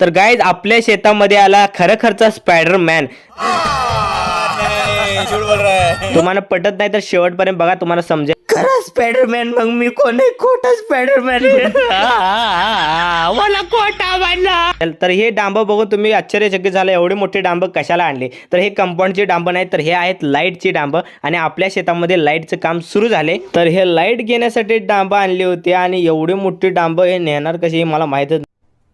तर गाईज आपल्या शेतामध्ये आला खरं खरचा स्पायडरमॅन तुम्हाला पटत नाही तर शेवटपर्यंत बघा तुम्हाला समजेल. खरा स्पायडरमॅन मग मी कोण आहे? खोटा स्पायडरमॅन मला खोटा बनला तर हे डांब बघून तुम्ही आश्चर्यचकित झाला. एवढे मोठे डांब कशाला आणले? तर हे कंपाऊंडचे डांब नाही तर हे आहेत लाईटची डांब. आणि आपल्या शेतामध्ये लाईटचं काम सुरू झाले. तर हे लाइट घेण्यासाठी डांब आणले होते आणि एवढे मोठे डांब हे नेणार कशी हे मला माहितच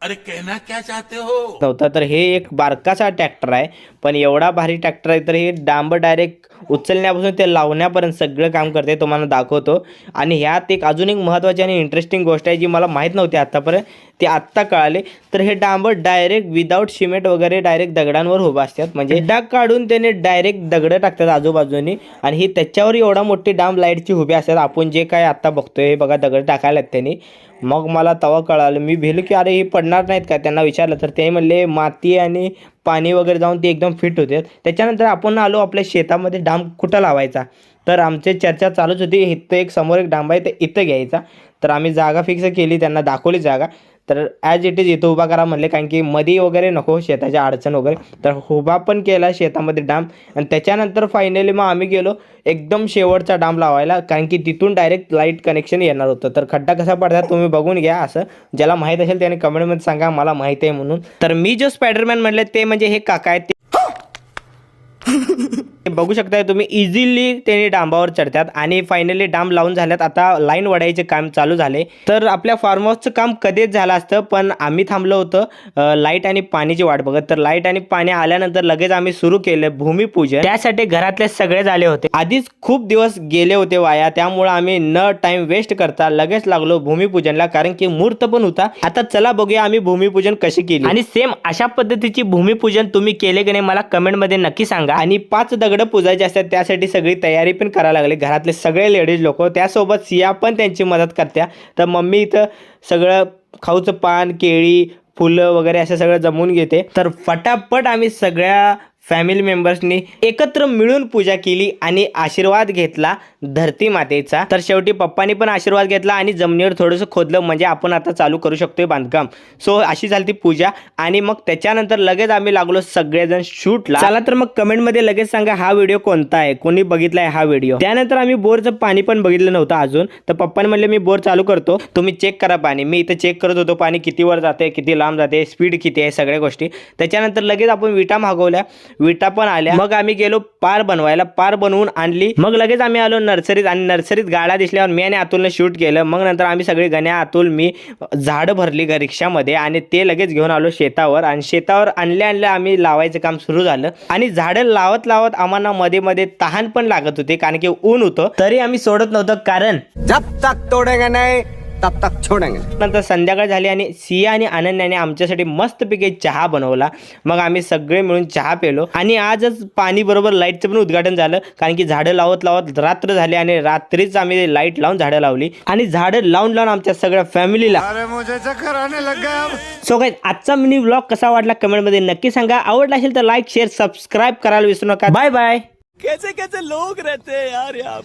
अरे कहना क्या चाहते हो? नव्हता तर हे एक बारकासा ट्रॅक्टर आहे पण एवढा भारी ट्रॅक्टर आहे तर हे डांब डायरेक्ट उचलण्यापासून ते लावण्यापर्यंत सगळं काम करते तुम्हाला दाखवतो. आणि ह्यात एक अजून एक महत्त्वाची आणि इंटरेस्टिंग गोष्ट आहे जी मला माहीत नव्हती आत्तापर्यंत ती आत्ता कळाले. तर हे डांब डायरेक्ट विदाऊट सिमेंट वगैरे डायरेक्ट दगडांवर उभं असतात. म्हणजे डाग काढून त्याने डायरेक्ट दगडं टाकतात आजूबाजूनी. आणि ही त्याच्यावर एवढा मोठी डांब लाईटची उभी असतात. आपण जे काय आत्ता बघतोय हे बघा दगड टाकायला आहेत त्यांनी. मग मला तवा कळालं. मी भेलो की अरे हे पडणार नाहीत का? त्यांना विचारलं. तर ते म्हणले माती आणि पाणी वगैरे जाऊन ते एकदम फिट होते. त्याच्यानंतर आपण आलो आपल्या शेतामध्ये डांब कुठं लावायचा? तर आमची चर्चा चालूच होती. इथं एक समोर एक डांब आहे तर इथं घ्यायचा. तर आम्ही जागा फिक्स केली त्यांना दाखवली जागा. तर ॲज इट इज इथं उभा करा म्हणले कारण की मधी वगैरे नको शेताच्या अडचण वगैरे. तर उभा पण केला शेतामध्ये डाम आणि त्याच्यानंतर फायनली मग आम्ही गेलो एकदम शेवटचा डाम लावायला कारण की तिथून डायरेक्ट लाइट कनेक्शन येणार होतं. तर खड्डा कसा पडतात तुम्ही बघून घ्या असं. ज्याला माहीत असेल त्याने कमेंटमध्ये सांगा मला माहिती आहे म्हणून. तर मी जो स्पायडरमॅन म्हणले ते म्हणजे हे काका आहेत ते बघू शकताय तुम्ही इझिली त्यांनी डांबावर चढतात आणि फायनली डांब लावून झाल्यात. आता लाईन वडायचे काम चालू झाले. तर आपल्या फार्म हाऊसचं काम कधीच झालं असतं पण आम्ही थांबलो होतं लाइट आणि पाणीची वाट बघत. तर लाइट आणि पाणी आल्यानंतर लगेच आम्ही सुरू केलं भूमिपूजन. त्यासाठी घरातले सगळे झाले होते. आधीच खूप दिवस गेले होते वाया त्यामुळे आम्ही न टाइम वेस्ट करता लगेच लागलो भूमिपूजनला कारण की मुहूर्त पण होता. आता चला बघूया आम्ही भूमिपूजन कशी केली. आणि सेम अशा पद्धतीची भूमिपूजन तुम्ही केले की नाही मला कमेंटमध्ये नक्की सांगा. आणि पाच दगड पूजायचे असतात त्यासाठी सगळी तयारी पण करायला लागली. घरातले सगळे लेडीज लोक त्यासोबत सिया पण त्यांची मदत करत्या. तर मम्मी इथं सगळं खाऊचं पान केळी फुलं वगैरे असं सगळं जमवून घेते. तर फटाफट आम्ही सगळ्या फॅमिली मेंबर्सनी एकत्र मिळून पूजा केली आणि आशीर्वाद घेतला धरती मातेचा. तर शेवटी पप्पानी पण आशीर्वाद घेतला आणि जमिनीवर थोडंसं खोदलं. म्हणजे आपण आता चालू करू शकतोय बांधकाम. सो अशी झाली ती पूजा. आणि मग त्याच्यानंतर लगेच आम्ही लागलो सगळेजण शूटला. चला तर मग कमेंटमध्ये लगेच सांगा हा व्हिडिओ कोणता आहे? कोणी बघितलाय हा व्हिडिओ? त्यानंतर आम्ही बोरचं पाणी पण बघितलं नव्हतं अजून. तर पप्पाने म्हणले मी बोर चालू करतो. तुम्ही चेक करा पाणी. मी इथं चेक करत होतो पाणी किती वर जाते किती लांब जाते स्पीड किती आहे सगळ्या गोष्टी. त्याच्यानंतर लगेच आपण विटा मागवल्या. विटा पण आल्या. मग आम्ही गेलो पार बनवायला पार बनवून आणली. मग लगेच आम्ही आलो नर्सरीत आणि नर्सरीत गाड्या दिसल्यावर मी आणि अतुलने शूट केलं. मग नंतर आम्ही सगळे गण्या अतुल मी झाडं भरली ग रिक्षामध्ये आणि ते लगेच घेऊन आलो शेतावर. आणि शेतावर आणल्या आणल्या आम्ही लावायचं काम सुरू झालं. आणि झाडं लावत लावत आम्हाला मध्ये मध्ये तहान पण लागत होते कारण की ऊन होतं. तरी आम्ही सोडत नव्हतं कारण जब तक तोड़ेंगे नहीं तब तक छोड़ेंगे। नंतर संध्याकाळ झाली आणि सिया आणि अनन्याने आमच्यासाठी मस्तपैकी चहा बनवला. मग आम्ही सगळे मिळून चहा पेलो. आणि आजच पाणी बरोबर लाईटचं पण उद्घाटन झालं. कारण की झाडं लावत लावत रात्र झाली आणि रात्रीच आम्ही लाइट लावून झाडं लावली. आणि झाडं लावून लावून आमच्या सगळ्या फॅमिलीला अरे मुझे चक्कर आने लग गया अब. सो गाईज आजचा मिनी ब्लॉग कसा वाटला कमेंटमध्ये नक्की सांगा. आवडला असेल तर लाईक शेअर सबस्क्राईब करायला विसरू नका. बाय बाय कैसे कैसे लोग रहते हैं यार यहाँ